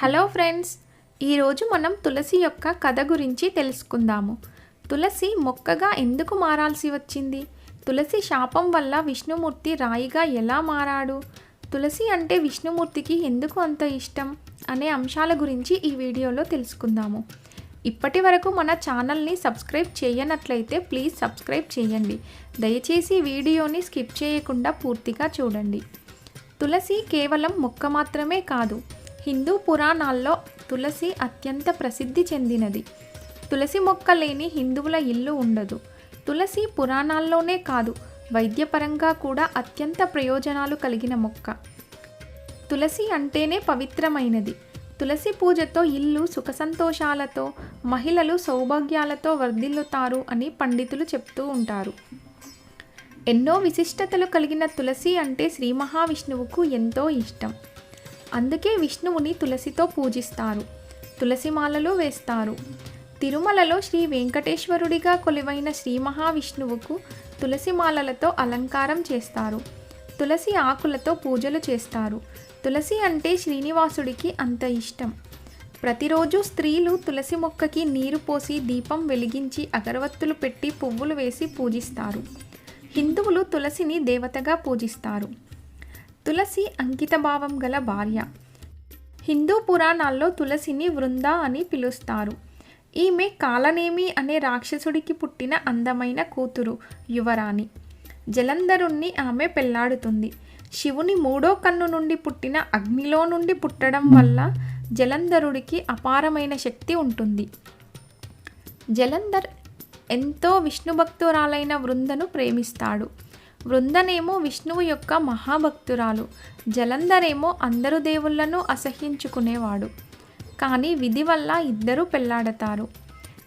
Hello friends ఈరోజు మనం తులసి యొక్క కథ గురించి తెలుసుకుందాము. తులసి మొక్కగా ఎందుకు మారాల్సి వచ్చింది? తులసి శాపం వల్ల విష్ణుమూర్తి రాయిగా ఎలా మారాడు? తులసి అంటే విష్ణుమూర్తికి ఎందుకు అంత ఇష్టం? అనే అంశాల గురించి ఈ వీడియోలో తెలుసుకుందాము. ఇప్పటి వరకు మన ఛానల్ని సబ్స్క్రైబ్ చేయనట్లయితే ప్లీజ్ సబ్స్క్రైబ్ చేయండి. దయచేసి వీడియోని స్కిప్ చేయకుండా పూర్తిగా చూడండి. తులసి కేవలం మొక్క మాత్రమే కాదు హిందూ పురాణాల్లో తులసి అత్యంత ప్రసిద్ధి చెందినది. తులసి మొక్క లేని హిందువుల ఇల్లు ఉండదు. తులసి పురాణాల్లోనే కాదు వైద్యపరంగా కూడా అత్యంత ప్రయోజనాలు కలిగిన మొక్క. తులసి అంటేనే పవిత్రమైనది. తులసి పూజతో ఇల్లు సుఖ సంతోషాలతో మహిళలు సౌభాగ్యాలతో వర్ధిల్లుతారు అని పండితులు చెప్తూ ఉంటారు. ఎన్నో విశిష్టతలు కలిగిన తులసి అంటే శ్రీ మహావిష్ణువుకు ఎంతో ఇష్టం. అందుకే విష్ణువుని తులసితో పూజిస్తారు. తులసిమాలలు వేస్తారు. తిరుమలలో శ్రీ వెంకటేశ్వరుడిగా కొలువైన శ్రీ మహావిష్ణువుకు తులసిమాలలతో అలంకారం చేస్తారు. తులసి ఆకులతో పూజలు చేస్తారు. తులసి అంటే శ్రీనివాసుడికి అంత ఇష్టం. ప్రతిరోజు స్త్రీలు తులసి మొక్కకి నీరు పోసి దీపం వెలిగించి అగరవత్తులు పెట్టి పువ్వులు వేసి పూజిస్తారు. హిందువులు తులసిని దేవతగా పూజిస్తారు. తులసి అంకితభావం గల భార్య. హిందూ పురాణాల్లో తులసిని వృంద అని పిలుస్తారు. ఈమె కాలనేమి అనే రాక్షసుడికి పుట్టిన అందమైన కూతురు యువరాణి. జలంధరుణ్ణి ఆమె పెళ్ళాడుతుంది. శివుని మూడో కన్ను నుండి పుట్టిన అగ్నిలో నుండి పుట్టడం వల్ల జలంధరుడికి అపారమైన శక్తి ఉంటుంది. జలంధర్ ఎంతో విష్ణు భక్తురాలైన వృందను ప్రేమిస్తాడు. వృందనేమో విష్ణువు యొక్క మహాభక్తురాలు. జలంధరేమో అందరు దేవుళ్ళను అసహ్యించుకునేవాడు కానీ విధి వల్ల ఇద్దరూ పెళ్ళాడతారు.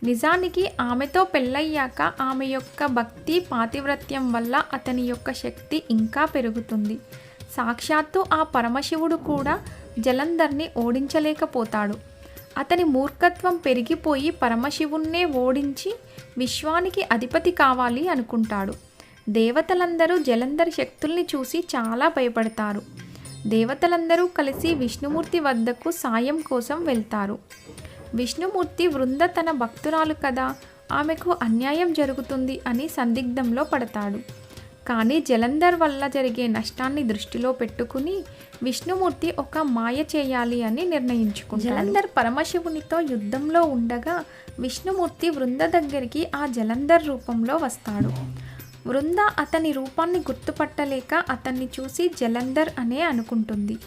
నిజానికి ఆమెతో పెళ్ళయ్యాక ఆమె యొక్క భక్తి పాతివ్రత్యం వల్ల అతని యొక్క శక్తి ఇంకా పెరుగుతుంది. సాక్షాత్తు ఆ పరమశివుడు కూడా జలంధర్ని ఓడించలేకపోతాడు. అతని మూర్ఖత్వం పెరిగిపోయి పరమశివుణ్ణే ఓడించి విశ్వానికి అధిపతి కావాలి అనుకుంటాడు. దేవతలందరూ జలంధర్ శక్తుల్ని చూసి చాలా భయపడతారు. దేవతలందరూ కలిసి విష్ణుమూర్తి వద్దకు సాయం కోసం వెళ్తారు. విష్ణుమూర్తి వృంద తన భక్తురాలు కదా ఆమెకు అన్యాయం జరుగుతుంది అని సందిగ్ధంలో పడతాడు. కానీ జలంధర్ వల్ల జరిగే నష్టాన్ని దృష్టిలో పెట్టుకుని విష్ణుమూర్తి ఒక మాయ చేయాలి అని నిర్ణయించుకుంటాడు. జలంధర్ పరమశివునితో యుద్ధంలో ఉండగా విష్ణుమూర్తి వృంద దగ్గరికి ఆ జలంధర్ రూపంలో వస్తాడు. వృంద అతని రూపాన్ని గుర్తుపట్టలేక అతన్ని చూసి జలంధర్ అనే అనుకుంటుంది.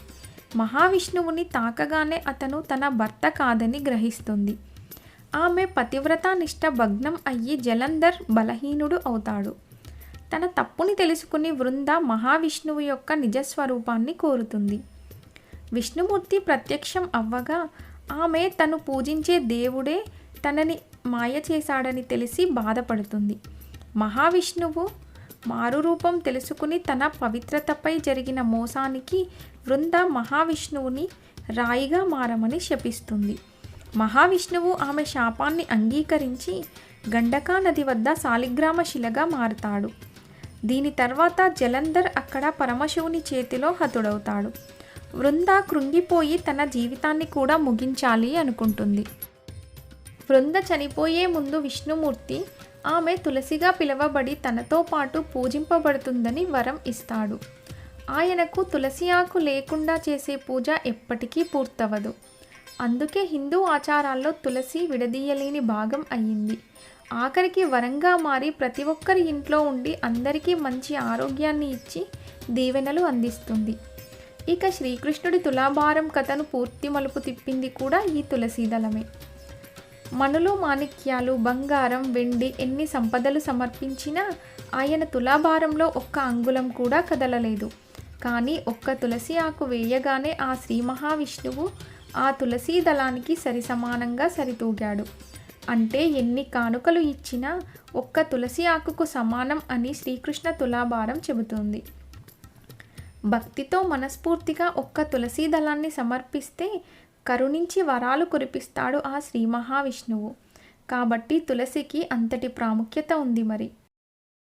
మహావిష్ణువుని తాకగానే అతను తన భర్త కాదని గ్రహిస్తుంది. ఆమె పతివ్రతానిష్ట భగ్నం అయ్యి జలంధర్ బలహీనుడు అవుతాడు. తన తప్పుని తెలుసుకుని వృంద మహావిష్ణువు యొక్క నిజస్వరూపాన్ని కోరుతుంది. విష్ణుమూర్తి ప్రత్యక్షం అవ్వగా ఆమె తను పూజించే దేవుడే తనని మాయ చేశాడని తెలిసి బాధపడుతుంది. మహావిష్ణువు మారు రూపం తెలుసుకుని తన పవిత్రతపై జరిగిన మోసానికి వృంద మహావిష్ణువుని రాయిగా మారమని శపిస్తుంది. మహావిష్ణువు ఆమె శాపాన్ని అంగీకరించి గండకా నది వద్ద సాలిగ్రామ శిలగా మారుతాడు. దీని తర్వాత జలంధర్ అక్కడ పరమశివుని చేతిలో హతుడవుతాడు. వృంద కృంగిపోయి తన జీవితాన్ని కూడా ముగించాలి అనుకుంటుంది. వృంద చనిపోయే ముందు విష్ణుమూర్తి ఆమె తులసిగా పిలవబడి తనతో పాటు పూజింపబడుతుందని వరం ఇస్తాడు. ఆయనకు తులసి ఆకు లేకుండా చేసే పూజ ఎప్పటికీ పూర్తవదు అందుకే హిందూ ఆచారాల్లో తులసి విడదీయలేని భాగం అయ్యింది. ఆఖరికి వరంగా మారి ప్రతి ఒక్కరి ఇంట్లో ఉండి అందరికీ మంచి ఆరోగ్యాన్ని ఇచ్చి దీవెనలు అందిస్తుంది. ఇక శ్రీకృష్ణుడి తులాభారం కథను పూర్తి మలుపు తిప్పింది కూడా ఈ తులసీదళమే. మనులు మాణిక్యాలు బంగారం వెండి ఎన్ని సంపదలు సమర్పించినా ఆయన తులాభారంలో ఒక్క అంగుళం కూడా కదలలేదు. కానీ ఒక్క తులసి ఆకు వేయగానే ఆ శ్రీ మహావిష్ణువు ఆ తులసీ దళానికి సరిసమానంగా సరితూగాడు. అంటే ఎన్ని కానుకలు ఇచ్చినా ఒక్క తులసి ఆకుకు సమానం అని శ్రీకృష్ణ తులాభారం చెబుతుంది. భక్తితో మనస్ఫూర్తిగా ఒక్క తులసీ దళాన్ని సమర్పిస్తే కరుణించి వరాలు కురిపిస్తాడు ఆ శ్రీ మహావిష్ణువు. కాబట్టి తులసికి అంతటి ప్రాముఖ్యత ఉంది మరి.